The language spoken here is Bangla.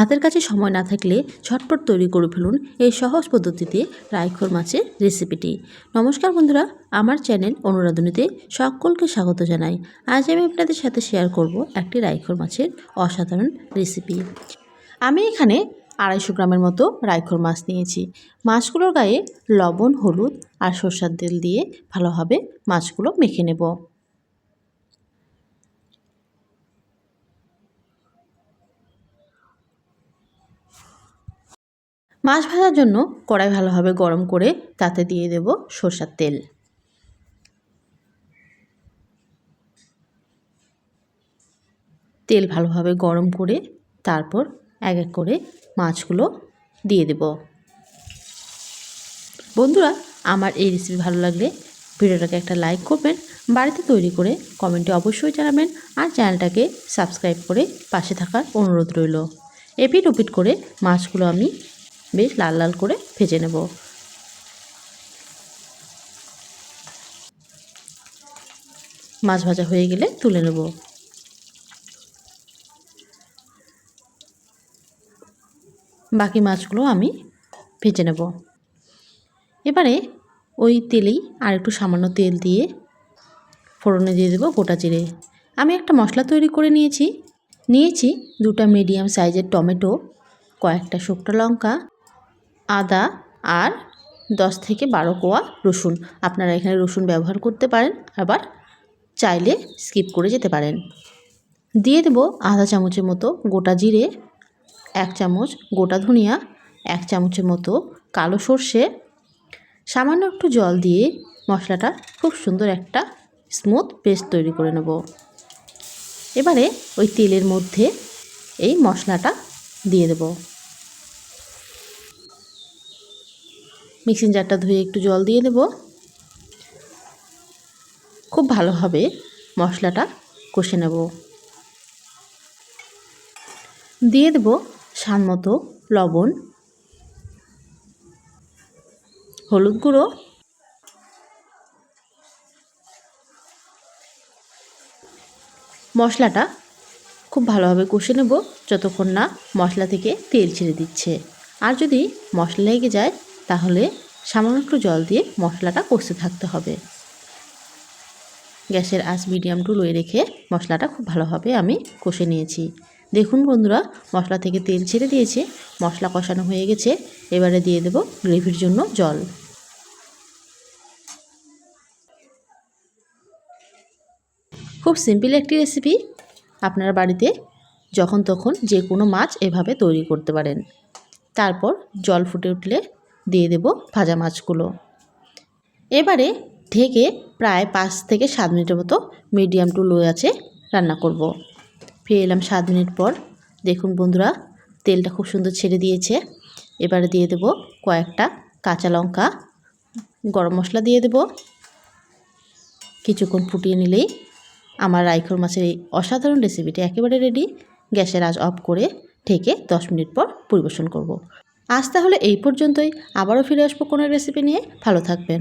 হাতের কাছে সময় না থাকলে ঝটপট তৈরি করে ফেলুন এই সহজ পদ্ধতিতে রাইখোর মাছের রেসিপিটি। নমস্কার বন্ধুরা, আমার চ্যানেল অনুরাধনীতে সকলকে স্বাগত জানাই। আজ আমি আপনাদের সাথে শেয়ার করব একটি রাইখোর মাছের অসাধারণ রেসিপি আমি এখানে আড়াইশো গ্রামের মতো রাইখোর মাছ নিয়েছি। মাছগুলোর গায়ে লবণ, হলুদ আর সর্ষার তেল দিয়ে ভালোভাবে মাছগুলো মেখে নেব। মাছ ভাজার জন্য কড়াই ভালোভাবে গরম করে তাতে দিয়ে দেব সর্ষার তেল। তেল ভালোভাবে গরম করে তারপর এক এক করে মাছগুলো দিয়ে দেব। বন্ধুরা, আমার এই রেসিপি ভালো লাগলে ভিডিওটাকে একটা লাইক করবেন, বাড়িতে তৈরি করে কমেন্টে অবশ্যই জানাবেন আর চ্যানেলটাকে সাবস্ক্রাইব করে পাশে থাকার অনুরোধ রইল। এপিট ওপিট করে মাছগুলো আমি বেশ লাল লাল করে ভেজে নেব। মাছ ভাজা হয়ে গেলে তুলে নেব। বাকি মাছগুলো আমি ভেজে নেব। এবারে ওই তেলেই আর একটু সামান্য তেল দিয়ে ফোড়নে দিয়ে দেবো গোটা জিরে। আমি একটা মশলা তৈরি করে নিয়েছি। নিয়েছি দুটা মিডিয়াম সাইজের টমেটো, কয়েকটা শুকনো লঙ্কা আদা আর দশ থেকে বারো কোয়া রসুন। আপনারা এখানে রসুন ব্যবহার করতে পারেন, আবার চাইলে স্কিপ করে যেতে পারেন। দিয়ে দেবো আধা চামচের মতো গোটা জিরে, এক চামচ গোটা ধনিয়া, এক চামচের মতো কালো সর্ষে। সামান্য একটু জল দিয়ে মশলাটা খুব সুন্দর একটা স্মুথ পেস্ট তৈরি করে নেব। এবারে ওই তেলের মধ্যে এই মশলাটা দিয়ে দেব। মিক্সিং জারটা ধুয়ে একটু জল দিয়ে দেব খুব ভালোভাবে মশলাটা কষে নেব। দিয়ে দেব স্বাদ মতো লবণ, হলুদ গুঁড়ো। মশলাটা খুব ভালোভাবে কষে নেব, যতক্ষণ না মশলা থেকে তেল ছেড়ে দিচ্ছে। আর যদি মশলা লেগে যায় তাহলে সামান্য একটু জল দিয়ে মশলাটা কষতে থাকতে হবে। গ্যাসের আঁচ মিডিয়াম টু লোয়ে রেখে মশলাটা খুব ভালোভাবে আমি কষে নিয়েছি। দেখুন বন্ধুরা, মশলা থেকে তেল ছেড়ে দিয়েছে, মশলা কষানো হয়ে গেছে, এবারে দিয়ে দেব গ্রেভির জন্য জল। খুব সিম্পল একটি রেসিপি আপনার বাড়িতে যখন তখন যে কোনো মাছ এভাবে তৈরি করতে পারেন। তারপর জল ফুটে উঠলে দিয়ে দেব ভাজা মাছগুলো। এবারে ঢেকে প্রায় পাঁচ থেকে সাত মিনিটের মতো মিডিয়াম টু লো আছে রান্না করব। ফিরে এলাম সাত মিনিট পর। দেখুন বন্ধুরা, তেলটা খুব সুন্দর ছেড়ে দিয়েছে। এবারে দিয়ে দেব কয়েকটা কাঁচা লঙ্কা। গরম মশলা দিয়ে দেব। কিছুক্ষণ ফুটিয়ে নিলেই আমার রাইখোর মাছের এই অসাধারণ রেসিপিটি একেবারে রেডি গ্যাসের আজ অফ করে ঢেকে দশ মিনিট পর পরিবেশন করব। আজ তাহলে এই পর্যন্তই। আবারও ফিরে আসব কোনো রেসিপি নিয়ে। ভালো থাকবেন।